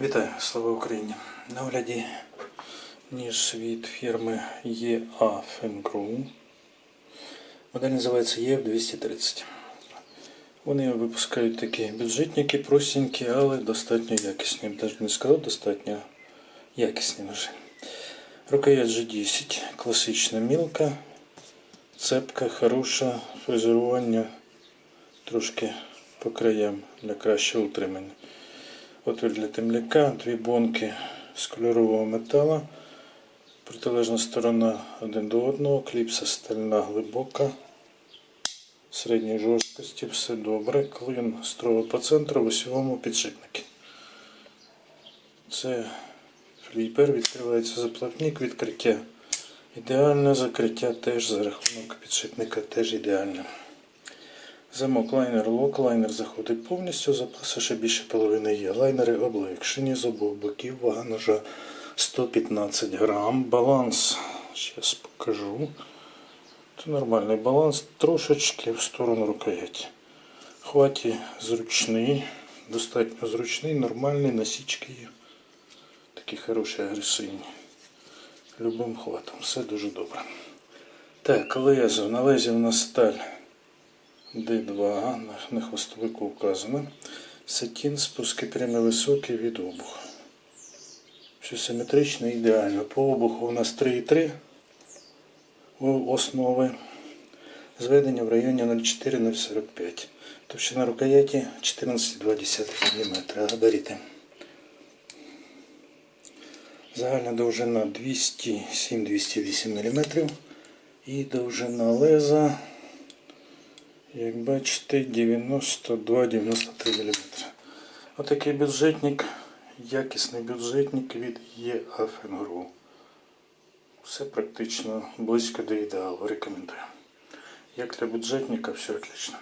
Вітаю, слава Україні! На огляді ніж від фірми EA Fengru. Модель називається EF230. Вони випускають такі бюджетники, простенькі, але достатньо якісні. Навіть не сказав, достатньо якісні ножи. Рукоять G10, класична мілка, цепка, хороша, фрезерування трошки по краям для кращого утримання. Отвір для темляка, дві бонки з кольорового металу. Протилежна сторона один до одного, кліпса стальна глибока, середньої жорсткості, все добре. Клин строго по центру в осьовому підшипнику. Це фліпер, відкривається заплатник, відкриття ідеальне, закриття теж за рахунок підшипника теж ідеальне. Замок лайнер лок, лайнер заходить повністю, запасу ще більше половини є. Лайнери облегшені з обох боків, вага ножа 115 грам. Баланс, зараз покажу. Це нормальний баланс, трошечки в сторону рукояті. Хваті зручний, достатньо зручний, нормальний, насічки є. Такі хороші, агресивні. Любим хватом, все дуже добре. Так, лезо. На лезі у нас сталь. D2 на хвостовику вказано. Сатін, спуски прямо високі від обуху. Все симетрично ідеально. По обуху у нас 3,3 основи. Зведення в районі 0,4-0,45. Товщина рукояті 14,2 мм. Габаріти. Загальна довжина 207-208 мм. І довжина леза як бачите, 92-93 мм. Отакий бюджетник, якісний бюджетник від ЄАФНГРУ. Все практично близько до ідеалу. Рекомендую. Як для бюджетника, все отлично.